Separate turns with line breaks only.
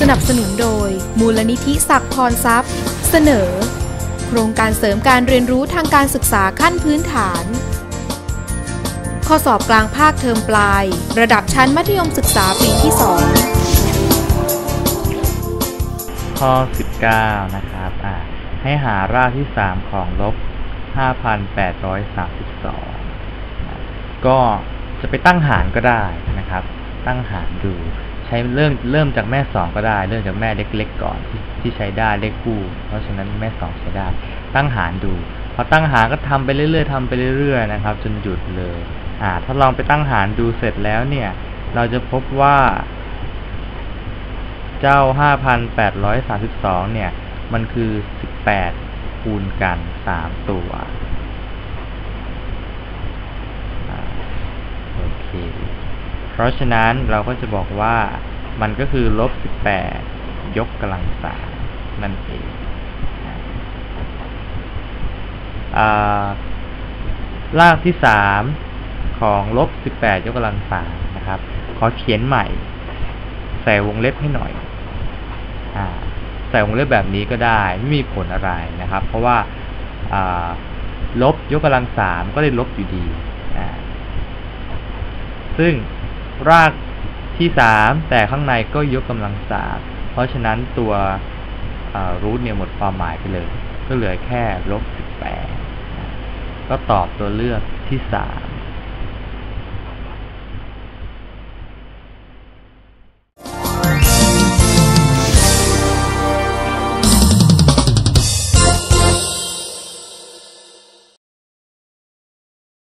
สนับสนุนโดย มูลนิธิศักพรทรัพย์ เสนอ โครงการเสริมการเรียนรู้ทางการศึกษาขั้นพื้นฐาน ข้อสอบกลางภาคเทอมปลาย ระดับชั้นมัธยมศึกษาปีที่ 2
ข้อ 19 นะครับอ่าให้หารากที่ 3 ของลบ 5,832นะก็จะไปตั้งหารก็ได้นะครับ ตั้งหารดู ใช้เริ่มเริ่มจากแม่2ก็ได้ เริ่มจากแม่เล็กๆก่อนที่ที่ใช้ได้เลขคู่ เพราะฉะนั้นแม่2ใช้ได้ ตั้งหารดูพอตั้งหารก็ทำไปเรื่อยๆทำไปเรื่อยๆนะครับ จนหยุดเลย อ่าถ้าลองไปตั้งหารดูเสร็จแล้วเนี่ย เราจะพบว่า เจ้า 5,832 เนี่ย มันคือ 18 คูณกัน 3 ตัวอ่าโอเค เพราะฉะนั้นเราก็จะบอกว่ามันก็คือลบ18ยกกำลัง3นั่นเองอ่ารากที่3ของลบ18ยกกำลัง3นะครับ ขอเขียนใหม่ ใส่วงเล็บให้หน่อยอใส่วงเล็บแบบนี้ก็ได้ไม่มีผลอะไรนะครับ เพราะว่าลบยกกำลังสามก็ได้ลบอยู่ดี ซึ่ง รากที่สามแต่ข้างในก็ยกกำลังสามเพราะฉะนั้นตัวรูทเนี่ยหมดความหมายไปเลย ก็เหลือแค่ลบสิบแปดก็ตอบตัวเลือกที่สาม